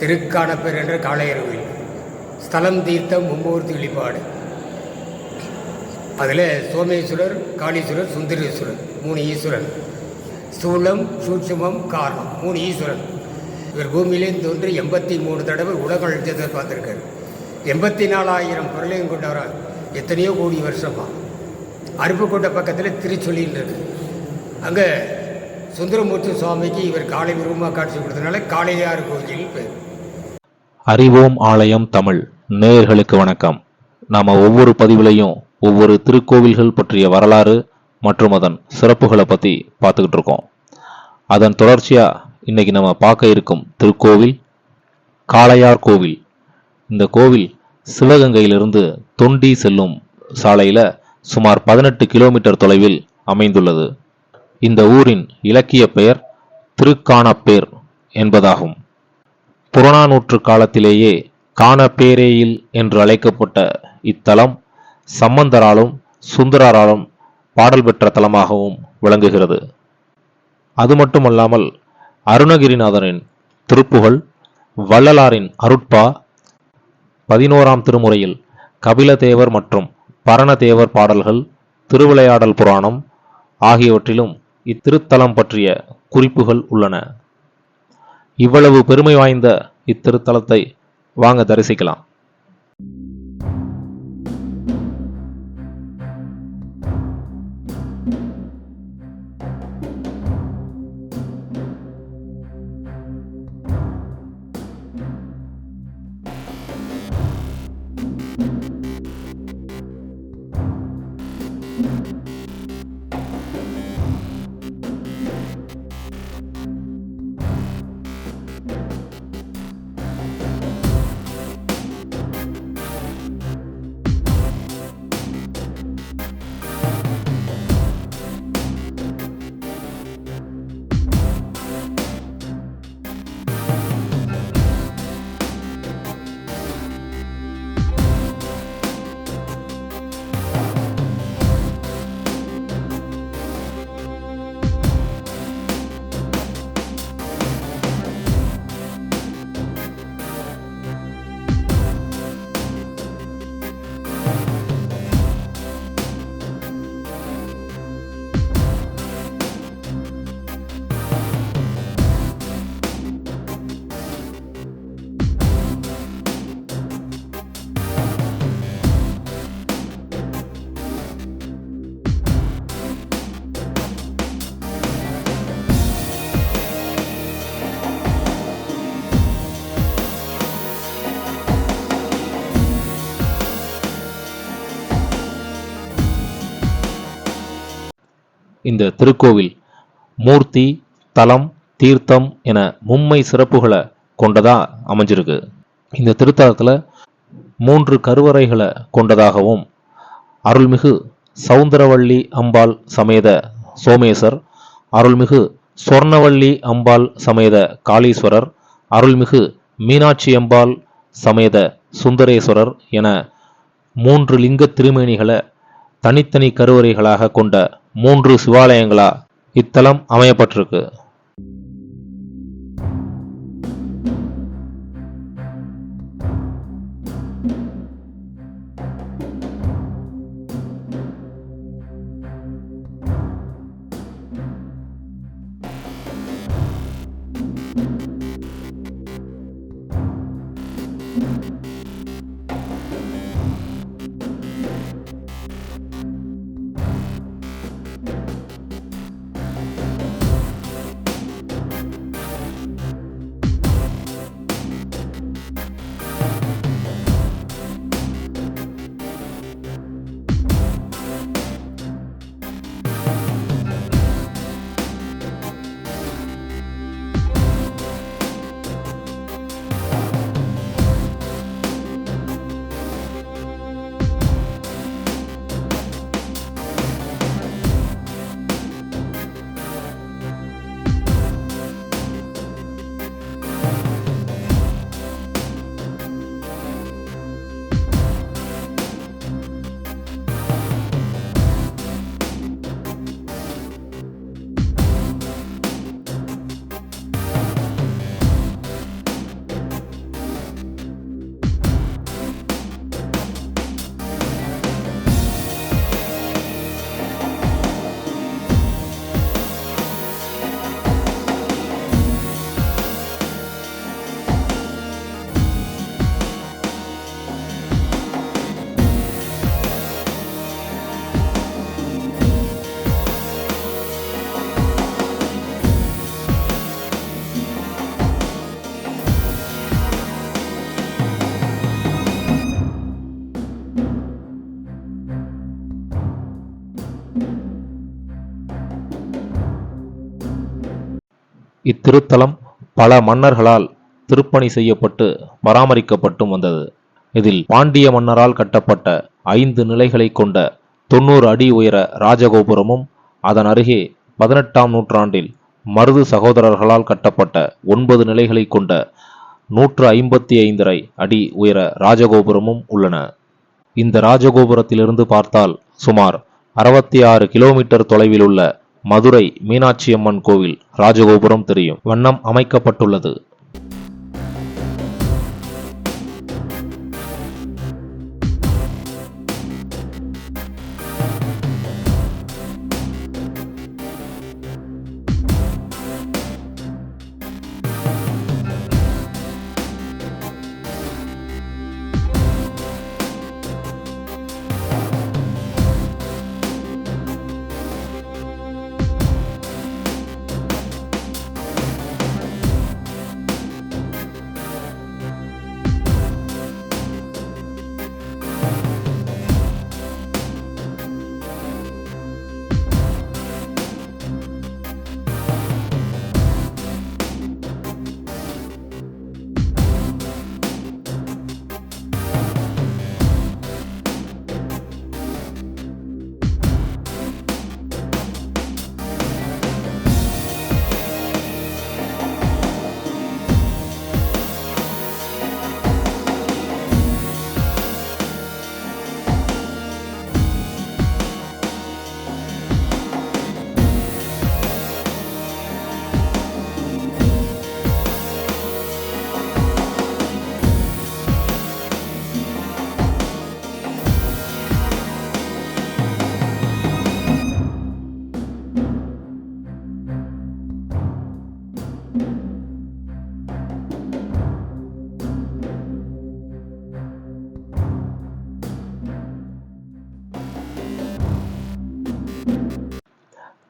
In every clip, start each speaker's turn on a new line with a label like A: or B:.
A: திருக்கானப்பேர் என்ற காளையர் கோயில் ஸ்தலம் தீர்த்தம் மும்மூர்த்தி வழிபாடு. அதில் சோமேஸ்வரர் காளீஸ்வரர் சுந்தரேஸ்வரர் மூணு ஈஸ்வரன் ஸ்தூலம் சூட்சுமம் காரணம் மூணு ஈஸ்வரன் இவர் பூமியிலே தோன்றி எண்பத்தி மூணு தடவை உலக அழுத்தத்தை பார்த்துருக்காரு. எண்பத்தி நாலாயிரம் பிரளயம் கொண்டவரால் எத்தனையோ கோடி வருஷமாக அருப்புக்கோட்டை பக்கத்தில் திருச்சொல்லின்னு இருக்கு. அங்கே சுந்தரமூர்த்தி சுவாமிக்கு இவர் காலை உருவமாக காட்சி கொடுத்தனால காளையார் கோயில் பேர்
B: அறிவோம் ஆலயம் தமிழ். நேயர்களுக்கு வணக்கம். நாம் ஒவ்வொரு பதிவுலையும் ஒவ்வொரு திருக்கோவில்கள் பற்றிய வரலாறு மற்றும் அதன் சிறப்புகளை பற்றி பார்த்துக்கிட்டு இருக்கோம். அதன் தொடர்ச்சியாக இன்னைக்கு நம்ம பார்க்க இருக்கும் திருக்கோவில் காளையார் கோவில். இந்த கோவில் சிவகங்கையிலிருந்து தொண்டி செல்லும் சாலையில் சுமார் பதினெட்டு கிலோமீட்டர் தொலைவில் அமைந்துள்ளது. இந்த ஊரின் இலக்கிய பெயர் திருக்கானப்பேர் என்பதாகும். புறநானூற்று காலத்திலேயே காணப்பேரேயில் என்று அழைக்கப்பட்ட இத்தலம் சம்பந்தராலும் சுந்தரராலும் பாடல் பெற்ற தலமாகவும் விளங்குகிறது. அது மட்டுமல்லாமல் அருணகிரிநாதரின் திருப்புகழ் வள்ளலாரின் அருட்பா பதினோராம் திருமுறையில் கபிலதேவர் மற்றும் பரணதேவர் பாடல்கள் திருவிளையாடல் புராணம் ஆகியவற்றிலும் இத்திருத்தலம் பற்றிய குறிப்புகள் உள்ளன. இவ்வளவு பெருமை வாய்ந்த இத்திருத்தலத்தை வாங்க தரிசிக்கலாம். இந்த திருக்கோவில் மூர்த்தி தலம் தீர்த்தம் என மும்மை சிறப்புகளை கொண்டதா அமைஞ்சிருக்கு. இந்த திருத்தலத்தில் மூன்று கருவறைகளை கொண்டதாகவும் அருள்மிகு சவுந்தரவள்ளி அம்பாள் சமேத சோமேசர் அருள்மிகு சொர்ணவள்ளி அம்பாள் சமேத காளீஸ்வரர் அருள்மிகு மீனாட்சி அம்பாள் சமேத சுந்தரேஸ்வரர் என மூன்று லிங்க திருமேனிகளை தனித்தனி கருவறைகளாக கொண்ட மூன்று சிவாலயங்களா இத்தலம் அமையப்பட்டிருக்கு. இத்திருத்தலம் பல மன்னர்களால் திருப்பணி செய்யப்பட்டு பராமரிக்கப்பட்டும் வந்தது. இதில் பாண்டிய மன்னரால் கட்டப்பட்ட ஐந்து நிலைகளை கொண்ட தொண்ணூறு அடி உயர ராஜகோபுரமும் அதன் அருகே பதினெட்டாம் நூற்றாண்டில் மருது சகோதரர்களால் கட்டப்பட்ட ஒன்பது நிலைகளை கொண்ட நூற்று ஐம்பத்தி ஐந்தரை அடி உயர ராஜகோபுரமும் உள்ளன. இந்த ராஜகோபுரத்திலிருந்து பார்த்தால் சுமார் அறுபத்தி ஆறு கிலோமீட்டர் தொலைவில் உள்ள மதுரை மீனாட்சியம்மன் கோவில் ராஜகோபுரம் தெரியும். வண்ணம் அமைக்கப்பட்டுள்ளது.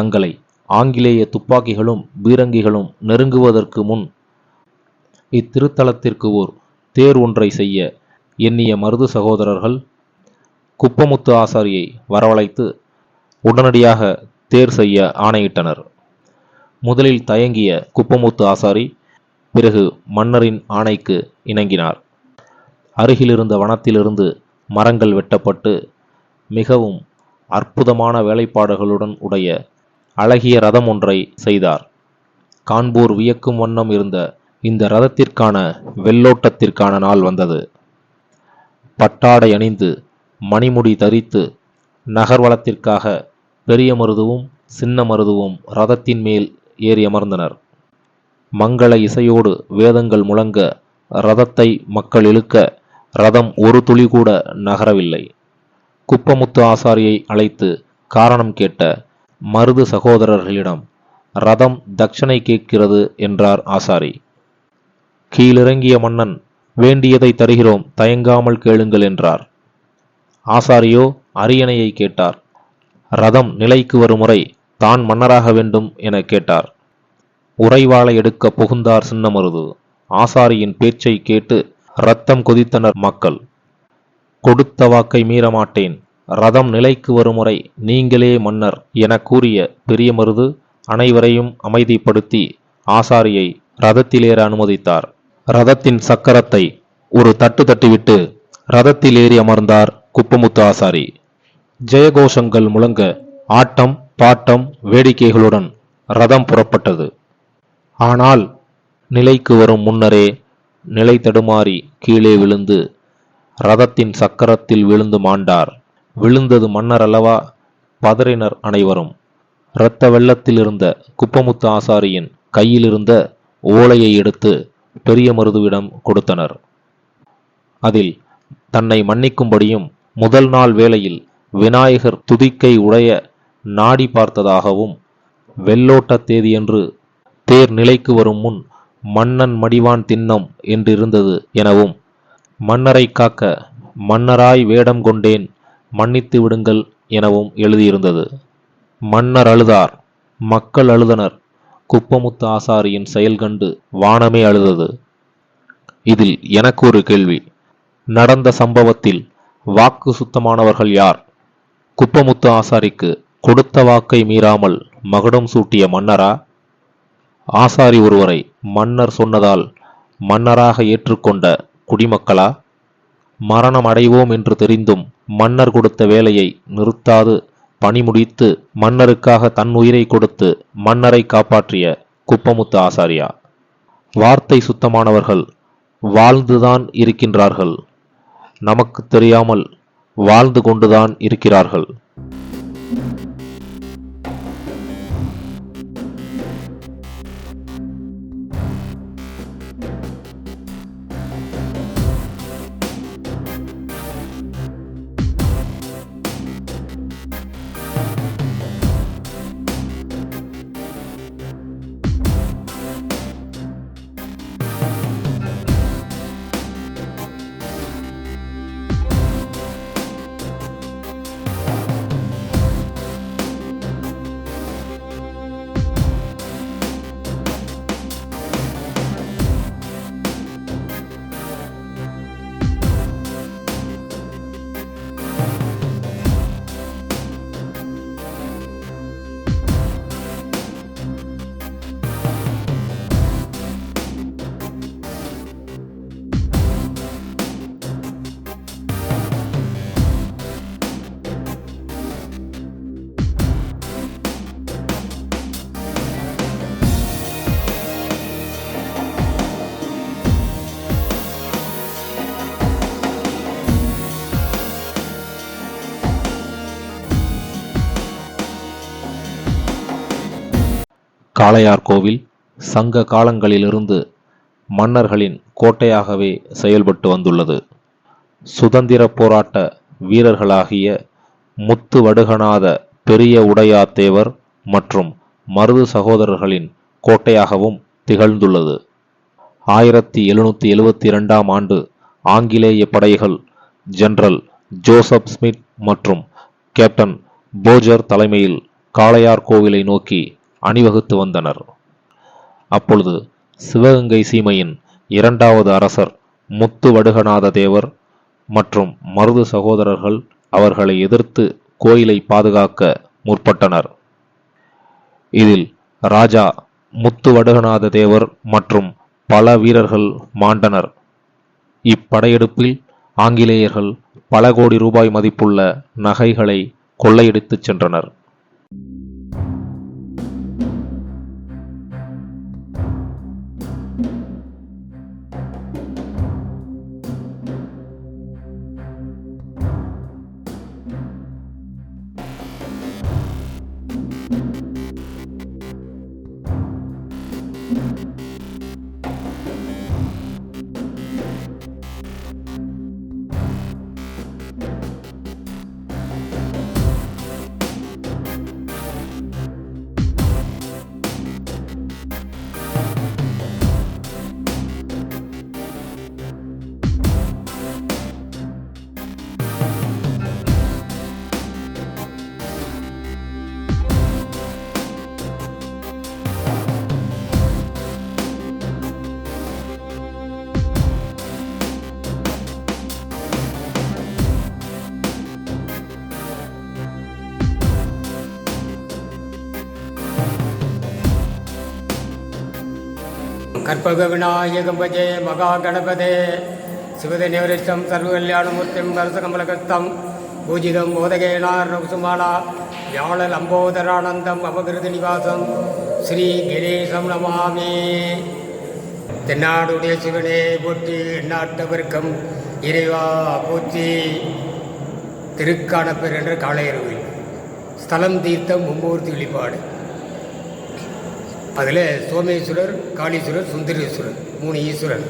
B: தங்களை ஆங்கிலேய துப்பாக்கிகளும் பீரங்கிகளும் நெருங்குவதற்கு முன் இத்திருத்தலத்திற்கு ஓர் தேர் ஒன்றை செய்ய எண்ணிய மருது சகோதரர்கள் குப்பமுத்து ஆசாரியை வரவழைத்து உடனடியாக தேர் செய்ய ஆணையிட்டனர். முதலில் தயங்கிய குப்பமுத்து ஆசாரி பிறகு மன்னரின் ஆணைக்கு இணங்கினார். அருகிலிருந்த வனத்திலிருந்து மரங்கள் வெட்டப்பட்டு மிகவும் அற்புதமான வேலைப்பாடுகளுடன் உடைய அழகிய ரதம் ஒன்றை செய்தார். கான்பூர் வியக்கும் வண்ணம் இருந்த இந்த ரதத்திற்கான வெள்ளோட்டத்திற்கான நாள் வந்தது. பட்டாடை அணிந்து மணிமுடி தரித்து நகர்வலத்திற்காக பெரிய மருதுவும் சின்ன மருதுவும் ரதத்தின் மேல் ஏறி அமர்ந்தனர். மங்கள இசையோடு வேதங்கள் முழங்க ரதத்தை மக்கள் இழுக்க ரதம் ஒரு துளி கூட நகரவில்லை. குப்பமுத்து ஆசாரியை அழைத்து காரணம் கேட்ட மருது சகோதரர்களிடம் ரதம் தட்சணை கேட்கிறது என்றார் ஆசாரி. கீழிறங்கிய மன்னன் வேண்டியதை தருகிறோம் தயங்காமல் கேளுங்கள் என்றார். ஆசாரியோ அரியணையை கேட்டார். ரதம் நிலைக்கு வரும் முறை தான் மன்னராக வேண்டும் என கேட்டார். உறைவாளை எடுக்க புகுந்தார் சின்னமருது ஆசாரியின் பேச்சை கேட்டு ரத்தம் கொதித்தனர் மக்கள். கொடுத்த வாக்கை மீறமாட்டேன் ரதம் நிலைக்கு வரும் முறை நீங்களே மன்னர் என கூறிய பெரிய மருது அனைவரையும் அமைதிப்படுத்தி ஆசாரியை ரதத்திலேற அனுமதித்தார். ரதத்தின் சக்கரத்தை ஒரு தட்டு தட்டிவிட்டு ரதத்தில் ஏறி அமர்ந்தார் குப்பமுத்து ஆசாரி. ஜெயகோஷங்கள் முழங்க ஆட்டம் பாட்டம் வேடிக்கைகளுடன் ரதம் புறப்பட்டது. ஆனால் நிலைக்கு வரும் முன்னரே நிலை தடுமாறி கீழே விழுந்து ரதத்தின் சக்கரத்தில் விழுந்து மாண்டார். விழுந்தது மன்னர் அல்லவா? பதறினர் அனைவரும். இரத்த வெள்ளத்தில் இருந்த குப்பமுத்து ஆசாரியின் கையில் இருந்த ஓலையை எடுத்து பெரிய மருதுவிடம் கொடுத்தனர். அதில் தன்னை மன்னிக்கும்படியும் முதல் நாள் வேளையில் விநாயகர் துதிக்கை உடைய நாடி பார்த்ததாகவும் வெள்ளோட்ட தேதியன்று தேர் நிலைக்கு வரும் முன் மன்னன் மடிவான் திண்ணம் என்றிருந்தது எனவும் மன்னரை காக்க மன்னராய் வேடம் கொண்டேன் மன்னித்து விடுங்கள் எனவும் எழுதியிருந்தது. மன்னர் அழுதார். மக்கள் அழுதனர். குப்பமுத்து ஆசாரியின் செயல் கண்டு வானமே அழுதது. இதில் எனக்கு ஒரு கேள்வி. நடந்த சம்பவத்தில் வாக்கு சுத்தமானவர்கள் யார்? குப்பமுத்து ஆசாரிக்கு கொடுத்த வாக்கை மீறாமல் மகுடம் சூட்டிய மன்னரா? ஆசாரி ஒருவரை மன்னர் சொன்னதால் மன்னராக ஏற்றுக்கொண்ட குடிமக்களா? மரணம் அடைவோம் என்று தெரிந்தும் மன்னர் கொடுத்த வேலையை நிறுத்தாது. பணி முடித்து மன்னருக்காக தன் உயிரை கொடுத்து மன்னரை காப்பாற்றிய குப்பமுத்து ஆசாரியா. வார்த்தை சுத்தமானவர்கள் வாழ்ந்துதான் இருக்கின்றார்கள். நமக்கு தெரியாமல் வாழ்ந்து கொண்டுதான் இருக்கிறார்கள். காளையார் கோவில் சங்க காலங்களிலிருந்து மன்னர்களின் கோட்டையாகவே செயல்பட்டு வந்துள்ளது. சுதந்திர போராட்ட வீரர்களாகிய முத்து வடுகநாத பெரிய உடையாத்தேவர் மற்றும் மருது சகோதரர்களின் கோட்டையாகவும் திகழ்ந்துள்ளது. ஆயிரத்தி எழுநூற்றி எழுவத்தி இரண்டாம் ஆண்டு ஆங்கிலேய படைகள் ஜெனரல் ஜோசப் ஸ்மித் மற்றும் கேப்டன் போஜர் தலைமையில் காளையார் கோவிலை நோக்கி அணிவகுத்து வந்தனர். அப்பொழுது சிவகங்கை சீமையின் இரண்டாவது அரசர் முத்து வடுகநாத தேவர் மற்றும் மருது சகோதரர்கள் அவர்களை எதிர்த்து கோயிலை பாதுகாக்க முற்பட்டனர். இதில் ராஜா முத்து வடுகநாத தேவர் மற்றும் பல வீரர்கள் மாண்டனர். இப்படையெடுப்பில் ஆங்கிலேயர்கள் பல கோடி ரூபாய் மதிப்புள்ள நகைகளை கொள்ளையடித்துச் சென்றனர்.
A: கற்பக விநாயகம் பஜே மகா கணபதே சிவத நிவரிஷ்டம் சர்வகல்யாணமூர்த்திம் கரசகமலகஸ்தம் பூஜிதம் போதகேனார் ரகுசுமானா யாழ லம்போதரானந்தம் அபகிருதி நிவாசம். ஸ்ரீ கணேசம் நமாமி. தென்னாடுடைய சிவனே போற்றி எந்நாட்டவர்க்கம் இறைவா போற்றி. திருக்கானப்பர் என்ற காளையருவில் ஸ்தலம் தீர்த்தம் மும்மூர்த்தி வெளிப்பாடு அதில் சோமேஸ்வரர் காளீஸ்வரர் சுந்தரேஸ்வரர் மூணு ஈஸ்வரன்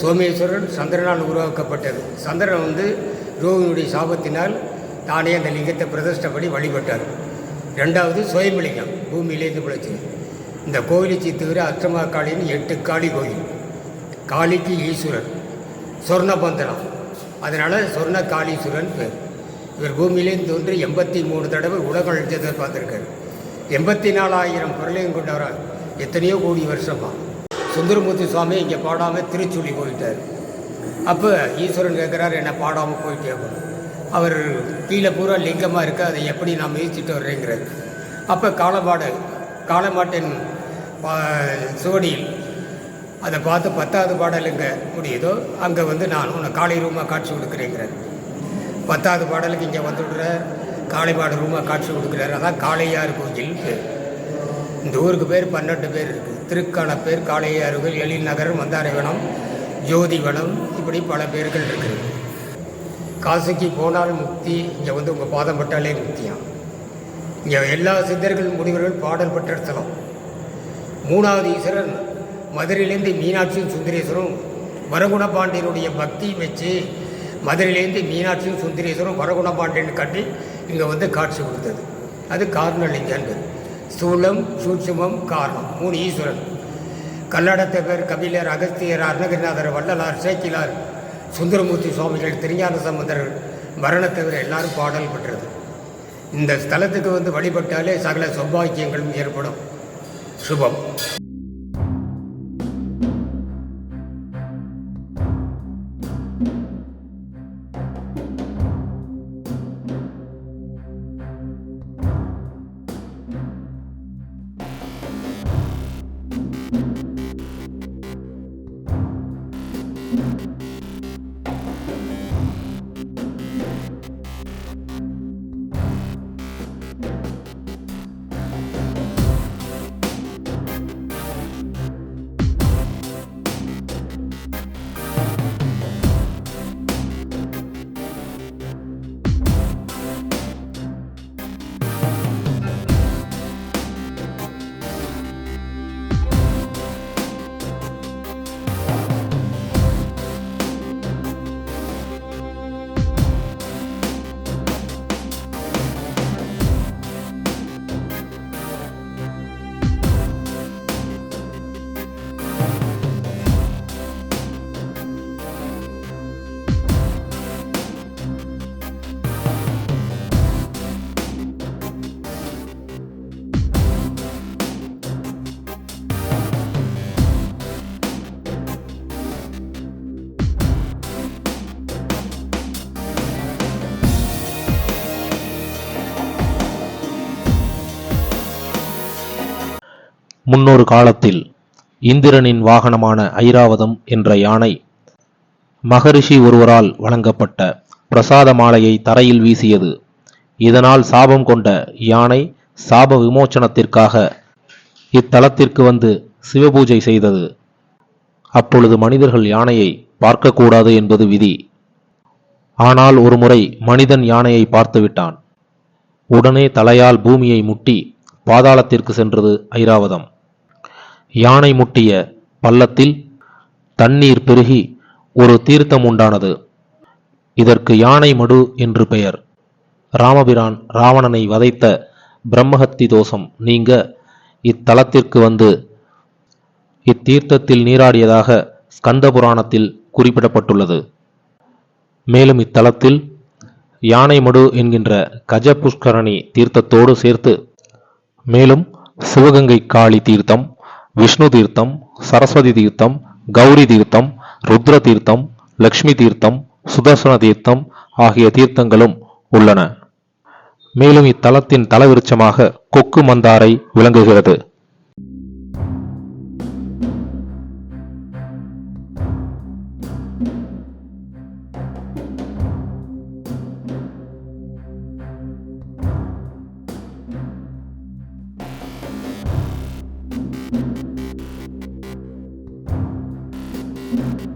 A: சோமேஸ்வரர் சந்திரனால் உருவாக்கப்பட்டது. சந்திரன் வந்து ரோகினுடைய சாபத்தினால் தானே அந்த லிங்கத்தை பிரதிஷ்டப்படி வழிபட்டார். ரெண்டாவது சுயம்பலிங்கம் பூமியிலேருந்து பிழைச்சி இந்த கோயிலை சித்துகிற அஷ்டமா காளின்னு எட்டு காளி கோயில். காளிக்கு ஈஸ்வரர் சொர்ணபந்தனம். அதனால் சொர்ண காளீஸ்வரன் பேர். இவர் பூமியிலேருந்து தோன்றி எண்பத்தி மூணு தடவை உலகம் அழிஞ்சதை பார்த்துருக்காரு. எண்பத்தி நாலாயிரம் குரலையும் கொண்டவரால் எத்தனையோ கோடி வருஷமா. சுந்தரமூர்த்தி சுவாமி இங்கே பாடாமல் திருச்சூலி போயிட்டார். அப்போ ஈஸ்வரன் கேட்குறாரு என்ன பாடாமல் போயிட்டே அப்படின்னு. அவர் கீழே பூரா லிங்கமாக இருக்குது அதை எப்படி நான் முயற்சிட்டு வர்றேங்கிறார். அப்போ காலமாடு காலமாட்டின் பா சுவடியில் அதை பார்த்து பத்தாவது பாடல் முடியுதோ அங்கே வந்து நான் உன்னை காலை ரூமாக காட்சி கொடுக்குறேங்கிறேன் பத்தாவது பாடலுக்கு இங்கே வந்துடுற காளைப்பாடு ரூமாக காட்சி கொடுக்குறாரு. அதான் காளையார் கோயில். பேர் இந்த ஊருக்கு பேர் பன்னெண்டு பேர் இருக்குது திருக்கான பேர் காளையாறுகள் எழில் நகர் மந்தாரைவனம் ஜோதிவனம் இப்படி பல பேர்கள் இருக்குது காசிக்கு போனால் முக்தி இங்கே வந்து உங்கள் பாதம் பட்டாலே முக்தியாம் இங்கே எல்லா சித்தர்கள் முனிவர்கள் பாடல் பெற்ற ஸ்தலம். மூணாவது ஈஸ்வரன் மதுரையிலேருந்து மீனாட்சியும் சுந்தரேஸ்வரும் வரகுண பாண்டியனுடைய பக்தி வச்சு மதுரையிலேருந்து மீனாட்சியும் சுந்தரேஸ்வரும் வரகுண பாண்டியன் கட்டி இங்கே வந்து காட்சி கொடுத்தது. அது காரணலிங்கன்றது ஸ்தூலம் சூட்சுமம் காரணம் மூணு ஈஸ்வரன். கல்லடத்தவர் கபிலர் அகஸ்தியர் அருணகிரிநாதர் வள்ளலார் சேக்கிலார் சுந்தரமூர்த்தி சுவாமிகள் திருஞான சம்பந்தர் மரணத்தவர் எல்லாரும் பாடல் பெற்றது. இந்த ஸ்தலத்துக்கு வந்து வழிபட்டாலே சகல சௌபாக்கியங்களும் ஏற்படும். சுபம். Thank you.
B: முன்னொரு காலத்தில் இந்திரனின் வாகனமான ஐராவதம் என்ற யானை மகரிஷி ஒருவரால் வழங்கப்பட்ட பிரசாத மாலையை தரையில் வீசியது. இதனால் சாபம் கொண்ட யானை சாப விமோச்சனத்திற்காக இத்தலத்திற்கு வந்து சிவபூஜை செய்தது. அப்பொழுது மனிதர்கள் யானையை பார்க்கக்கூடாது என்பது விதி. ஆனால் ஒருமுறை மனிதன் யானையை பார்த்துவிட்டான் உடனே தலையால் பூமியை முட்டி பாதாளத்திற்கு சென்றது ஐராவதம். யானை முட்டிய பள்ளத்தில் தண்ணீர் பெருகி ஒரு தீர்த்தம் உண்டானது. இதற்கு யானை மடு என்று பெயர். ராமபிரான் ராவணனை வதைத்த பிரம்மஹத்தி தோஷம் நீங்க இத்தலத்திற்கு வந்து இத்தீர்த்தத்தில் நீராடியதாக ஸ்கந்த புராணத்தில் குறிப்பிடப்பட்டுள்ளது. மேலும் இத்தலத்தில் யானைமடு என்கின்ற கஜ புஷ்கரணி தீர்த்தத்தோடு சேர்த்து மேலும் சிவகங்கை காளி தீர்த்தம் விஷ்ணு தீர்த்தம் சரஸ்வதி தீர்த்தம் கௌரி தீர்த்தம் ருத்ர தீர்த்தம் லக்ஷ்மி தீர்த்தம் சுதர்சன தீர்த்தம் ஆகிய தீர்த்தங்களும் உள்ளன. மேலும் இத்தலத்தின் தலவிருச்சமாக கொக்கு மந்தாரை விளங்குகிறது.
C: Thank you.